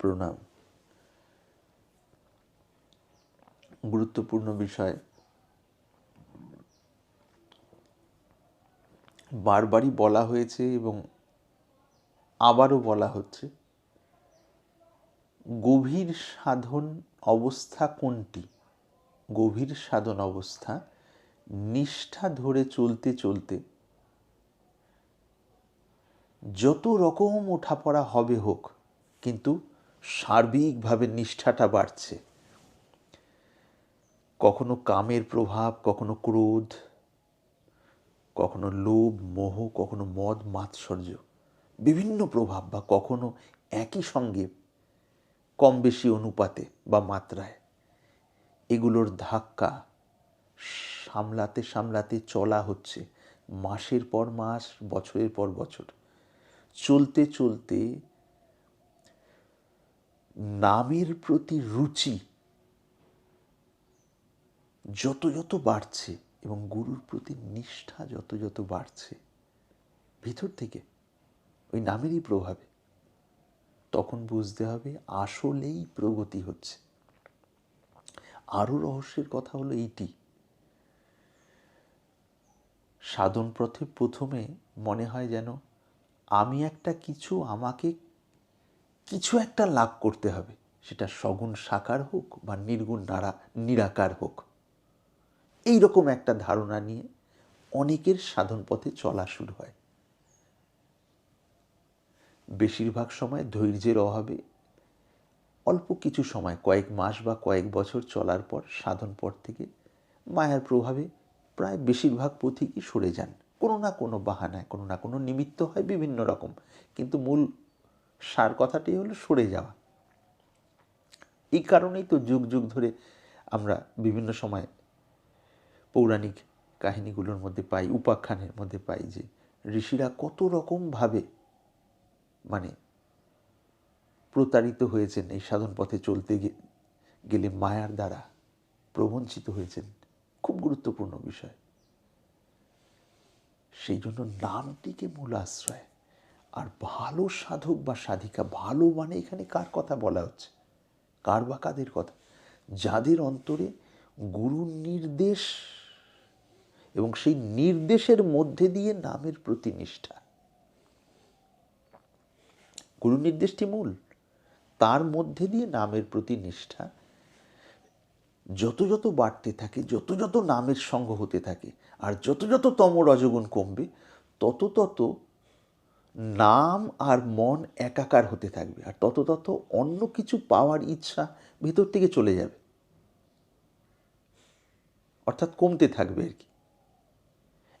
প্রণাম। গুরুত্বপূর্ণ বিষয়। বারবারই বলা হয়েছে এবং আবারও বলা হচ্ছে, গভীর সাধন অবস্থা কোনটি? গভীর সাধন অবস্থা, নিষ্ঠা ধরে চলতে চলতে যত রকম ওঠাপড়া হবে হোক, কিন্তু সার্বিকভাবে নিষ্ঠাটা বাড়ছে। কখনো কামের প্রভাব, কখনো ক্রোধ, কখনো লোভ, মোহ, কখনো মদ, মাৎসর্য, বিভিন্ন প্রভাব বা কখনো একই সঙ্গে কম বেশি অনুপাতে বা মাত্রায়। এগুলোর ধাক্কা সামলাতে সামলাতে চলা হচ্ছে মাসের পর মাস, বছরের পর বছর। চলতে চলতে নামের প্রতি রুচি যত যত বাড়ছে এবং গুরুর প্রতি নিষ্ঠা যত যত বাড়ছে, ভিতর থেকে ওই নামেরই প্রভাবে তখন বুঝতে হবে আসলেই প্রগতি হচ্ছে। আরও রহস্যের কথা হলো এইটি। সাধন পথে প্রথমে মনে হয় যেন আমি একটা কিছু আমাকে কিছু একটা লাভ করতে হবে। সেটা সগুণ সাকার হোক বা নির্গুণ নারা নিরাকার হোক। এই রকম একটা ধারণা নিয়ে অনেকের সাধন পথে চলা শুরু হয়। বেশিরভাগ সময় ধৈর্যের অভাবে অল্প কিছু সময়, কয়েক মাস বা কয়েক বছর চলার পর সাধন পথ থেকে মায়ার প্রভাবে প্রায় বেশিরভাগ পথিকই সরে যান। কোনো না কোনো বাহানায়, কোনো না কোনো নিমিত্ত হয় বিভিন্ন রকম। কিন্তু মূল সার কথাটি হলো সরে যাওয়া। এই কারণেই তো যুগ যুগ ধরে আমরা বিভিন্ন সময় পৌরাণিক কাহিনীগুলোর মধ্যে পাই, উপাখ্যানের মধ্যে পাই যে ঋষিরা কত রকমভাবে মানে প্রতারিত হয়েছেন, এই সাধন পথে চলতে গেলে মায়ার দ্বারা প্রবঞ্চিত হয়েছেন। খুব গুরুত্বপূর্ণ বিষয়। সেই জন্য নামটিকে মূল আশ্রয়। আর ভালো সাধক বা সাধিকা, ভালো মানে এখানে কার কথা বলা হচ্ছে? কার বা কাদের কথা? যাদের অন্তরে গুরুর নির্দেশ এবং সেই নির্দেশের মধ্যে দিয়ে নামের প্রতি নিষ্ঠা গুরু নির্দেশটি মূল। তার মধ্যে দিয়ে নামের প্রতি নিষ্ঠা যত যত বাড়তে থাকে, যত যত নামের সঙ্গ হতে থাকে, আর যত যত তম রজগুণ কমবে, তত তত নাম আর মন একাকার হতে থাকবে আর তত তত অন্য কিছু পাওয়ার ইচ্ছা ভেতর থেকে চলে যাবে। অর্থাৎ কমতে থাকবে আর কি।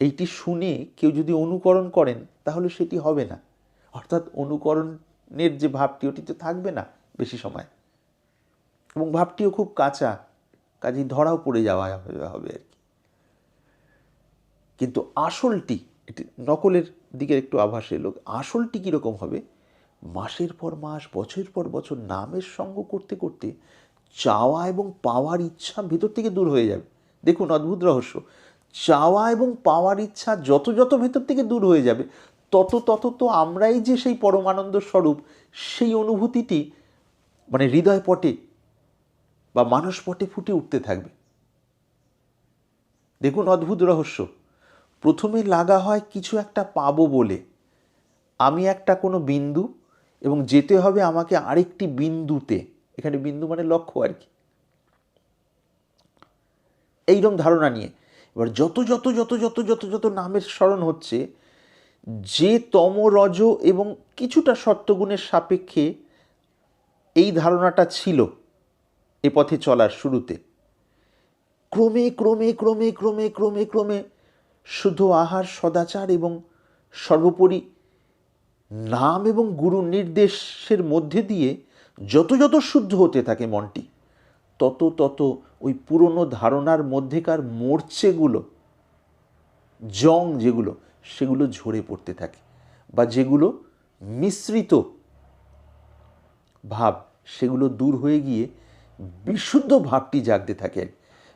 এইটি শুনে কেউ যদি অনুকরণ করেন তাহলে সেটি হবে না। অর্থাৎ অনুকরণের যে ভাবটি ওটি তো থাকবে না বেশি সময়। এবং ভাবটিও খুব কাঁচা, কাজেই ধরাও পড়ে যাওয়া হবে আর কি। কিন্তু আসলটি, এটি নকলের দিকের একটু আভাস এলো আসলটি কীরকম হবে? মাসের পর মাস, বছরের পর বছর নামের সঙ্গ করতে করতে চাওয়া এবং পাওয়ার ইচ্ছা ভেতর থেকে দূর হয়ে যাবে। দেখুন অদ্ভুত রহস্য। চাওয়া এবং পাওয়ার ইচ্ছা যত যত ভেতর থেকে দূর হয়ে যাবে, তত তত তো আমরাই যে সেই পরমানন্দ স্বরূপ, সেই অনুভূতিটি মানে হৃদয় পটে বা মানস পটে ফুটে উঠতে থাকবে। দেখুন অদ্ভুত রহস্য। প্রথমে লাগা হয় কিছু একটা পাবো বলে। আমি একটা কোনো বিন্দু এবং যেতে হবে আমাকে আরেকটি বিন্দুতে। এখানে বিন্দু মানে লক্ষ্য আর কি। এইরকম ধারণা নিয়ে। এবার যত যত যত যত যত যত নামের স্মরণ হচ্ছে, যে তম, রজ এবং কিছুটা সত্যগুণের সাপেক্ষে এই ধারণাটা ছিল এ পথে চলার শুরুতে। ক্রমে ক্রমে ক্রমে ক্রমে ক্রমে ক্রমে শুধু আহার, সদাচার এবং সর্বোপরি নাম এবং গুরু নির্দেশের মধ্যে দিয়ে যত যত শুদ্ধ হতে থাকে মনটি, তত তত ওই পুরনো ধারণার মধ্যেকার মোর্চেগুলো, জং যেগুলো, সেগুলো ঝরে পড়তে থাকে বা যেগুলো মিশ্রিত ভাব, সেগুলো দূর হয়ে গিয়ে বিশুদ্ধ ভাবটি জাগতে থাকে।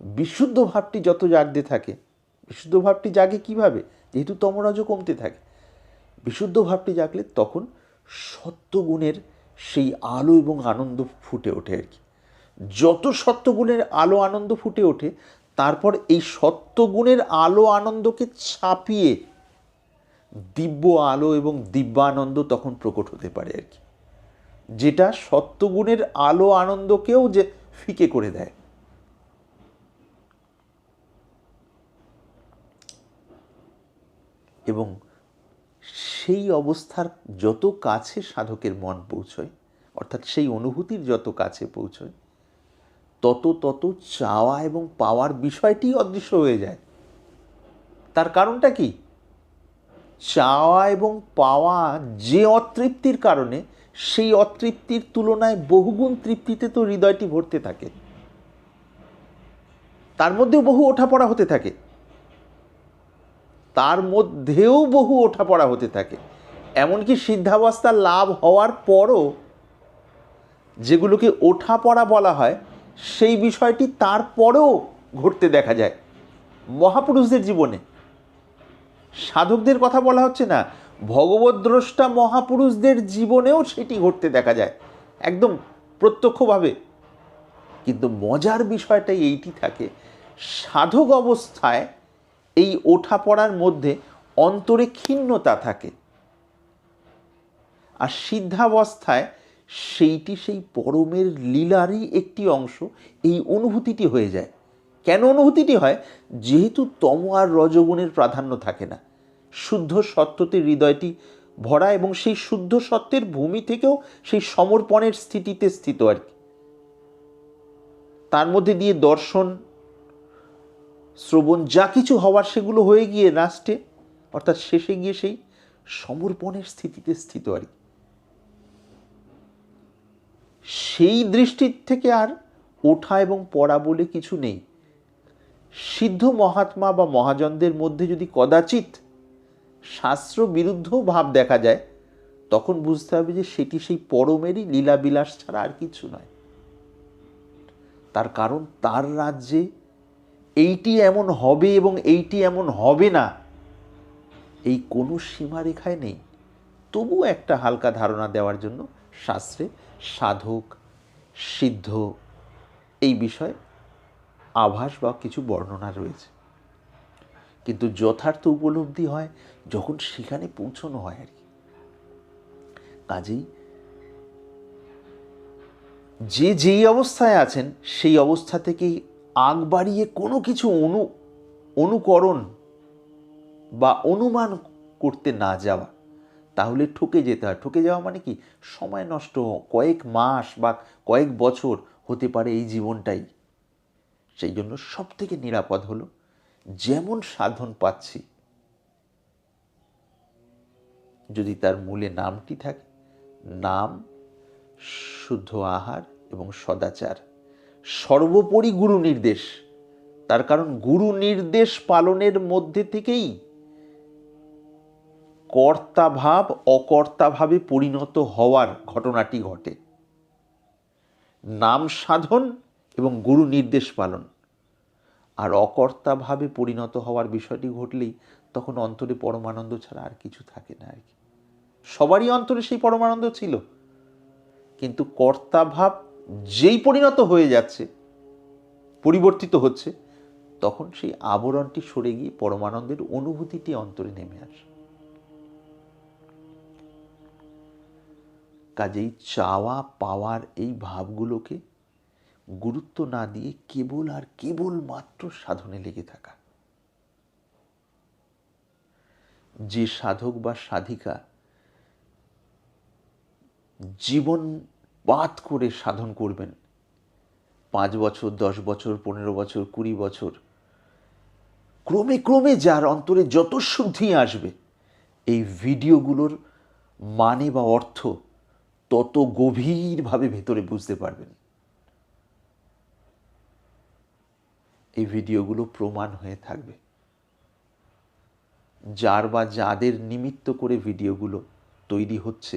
বিশুদ্ধ ভাবটি যত জাগতে থাকে বিশুদ্ধ ভাবটি জাগে কীভাবে? যেহেতু তমরাজও কমতে থাকে। বিশুদ্ধ ভাবটি জাগলে তখন সত্যগুণের সেই আলো এবং আনন্দ ফুটে ওঠে আর কি। যত সত্যগুণের আলো, আনন্দ ফুটে ওঠে, তারপর এই সত্যগুণের আলো, আনন্দকে ছাপিয়ে দিব্য আলো এবং দিব্যানন্দ তখন প্রকট হতে পারে আর কি। যেটা সত্যগুণের আলো, আনন্দকেও যে ফিকে করে দেয়। এবং সেই অবস্থার যত কাছে সাধকের মন পৌঁছয়, অর্থাৎ সেই অনুভূতির যত কাছে পৌঁছয়, তত তত চাওয়া এবং পাওয়ার বিষয়টি অদৃশ্য হয়ে যায়। তার কারণটা কি? চাওয়া এবং পাওয়া যে অতৃপ্তির কারণে, সেই অতৃপ্তির তুলনায় বহুগুণ তৃপ্তিতে তো হৃদয়টি ভরতে থাকে। তার মধ্যেও বহু ওঠাপড়া হতে থাকে। তার মধ্যেও বহু ওঠাপড়া হতে থাকে। এমনকি সিদ্ধাবস্থা লাভ হওয়ার পরও যেগুলোকে ওঠাপড়া বলা হয়, সেই বিষয়টি তারপরেও ঘটতে দেখা যায়। মহাপুরুষদের জীবনে। সাধকদের কথা বলা হচ্ছে না, ভগবদ্রষ্টা মহাপুরুষদের জীবনেও সেটি ঘটতে দেখা যায়, একদম প্রত্যক্ষভাবে। কিন্তু মজার বিষয়টা এইটি থাকে, সাধক অবস্থায় এই ওঠা পড়ার মধ্যে অন্তরে ক্ষীণতা থাকে। আর সিদ্ধাবস্থায় সেইটি সেই পরমের লীলারই একটি অংশ, এই অনুভূতিটি হয়ে যায়। কেন অনুভূতিটি হয়? যেহেতু তম আর রজগুণের প্রাধান্য থাকে না। শুদ্ধ সত্যতে হৃদয়টি ভরা এবং সেই শুদ্ধ সত্যের ভূমি থেকেও সেই সমর্পণের স্থিতিতে স্থিত আর কি। তার মধ্যে দিয়ে দর্শন শ্রবণ যা কিছু হওয়ার সেগুলো হয়ে গিয়ে লাস্টে, অর্থাৎ শেষে গিয়ে সেই সমর্পণের স্থিতিতে স্থিত আর কি। সেই দৃষ্টির থেকে আর ওঠা এবং পড়া বলে কিছু নেই। সিদ্ধ মহাত্মা বা মহাজনদের মধ্যে যদি কদাচিৎ শাস্ত্র বিরুদ্ধ ভাব দেখা যায়, তখন বুঝতে হবে যে সেটি সেই পরমেরই লীলাবিলাস ছাড়া আর কিছু নয়। তার কারণ তার রাজ্যে এইটি এমন হবে এবং এইটি এমন হবে না। এই কোনো সীমারেখায় নেই। তবু একটা হালকা ধারণা দেওয়ার জন্য শাস্ত্রে সাধক, সিদ্ধ এই বিষয়ে আভাস বা কিছু বর্ণনা রয়েছে। কিন্তু যথার্থ উপলব্ধি হয় যখন সেখানে পৌঁছানো হয় আর কি। কাজেই যে যেই অবস্থায় আছেন, সেই অবস্থা থেকেই আগ বাড়িয়ে কোনো কিছু অনু, অনুকরণ বা অনুমান করতে না যাওয়া, তাহলে ঠকে যেতে হয়। ঠকে যাওয়া মানে কি? সময় নষ্ট, কয়েক মাস বা কয়েক বছর হতে পারে এই জীবনটাই। সেই জন্য সব থেকে নিরাপদ হলো যেমন সাধন পাচ্ছি, যদি তার মূলে নামটি থাকে, নাম, শুদ্ধ আহার এবং সদাচার। সর্বোপরি গুরু নির্দেশ। তার কারণ গুরু নির্দেশ পালনের মধ্যে থেকেই কর্তাভাব, অকর্তাভাবে পরিণত হওয়ার ঘটনাটি ঘটে। নাম সাধন এবং গুরু নির্দেশ পালন। আর অকর্তাভাবে পরিণত হওয়ার বিষয়টি ঘটলেই তখন অন্তরে পরমানন্দ ছাড়া আর কিছু থাকে না আর কি। সবারই অন্তরে সেই পরমানন্দ ছিল। কিন্তু কর্তাভাব যেই পরিণত হয়ে যাচ্ছে, পরিবর্তিত হচ্ছে, তখন সেই আবরণটি সরে গিয়ে পরমানন্দের অনুভূতিটি অন্তরে নেমে আসে। কাজেই চাওয়া পাওয়ার এই ভাবগুলোকে গুরুত্ব না দিয়ে কেবল আর কেবল মাত্র সাধনে লেগে থাকা। যে সাধক বা সাধিকা জীবন বাদ করে সাধন করবেন। পাঁচ বছর, দশ বছর, পনেরো বছর, কুড়ি বছর। ক্রমে ক্রমে যার অন্তরে যত শুদ্ধি আসবে, এই ভিডিওগুলোর মানে বা অর্থ তত গভীরভাবে ভেতরে বুঝতে পারবেন। এই ভিডিওগুলো প্রমাণ হয়ে থাকবে। যার বা যাদের নিমিত্ত করে ভিডিওগুলো তৈরি হচ্ছে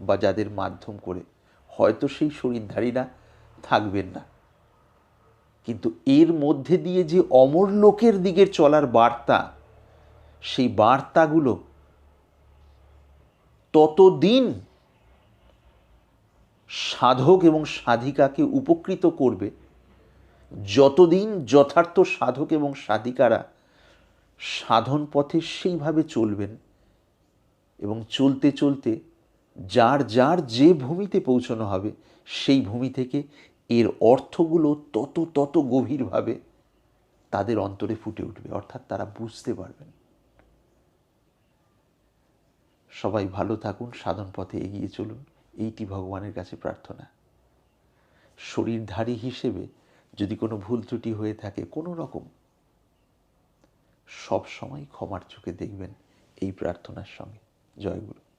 বা যাদের মাধ্যম করে, হয়তো সেই শরীরধারীরা থাকবেন না। কিন্তু এর মধ্যে দিয়ে যে অমর লোকের দিকে চলার বার্তা, সেই বার্তাগুলো ততদিন সাধক এবং সাধিকাকে উপকৃত করবে, যতদিন যথার্থ সাধক এবং সাধিকারা সাধন পথে সেইভাবে চলবেন এবং চলতে চলতে যার যার যে ভূমিতে পৌঁছানো হবে, সেই ভূমি থেকে এর অর্থগুলো তত তত গভীরভাবে তাদের অন্তরে ফুটে উঠবে। অর্থাৎ তারা বুঝতে পারবেন সবাই ভালো থাকুন, সাধন পথে এগিয়ে চলুন। এইটি ভগবানের কাছে প্রার্থনা। শরীরধারী হিসেবে যদি কোনো ভুল ত্রুটি হয়ে থাকে, কোনো রকম, সব সময় ক্ষমার চোখে দেখবেন এই প্রার্থনার সঙ্গে। জয়গুরু।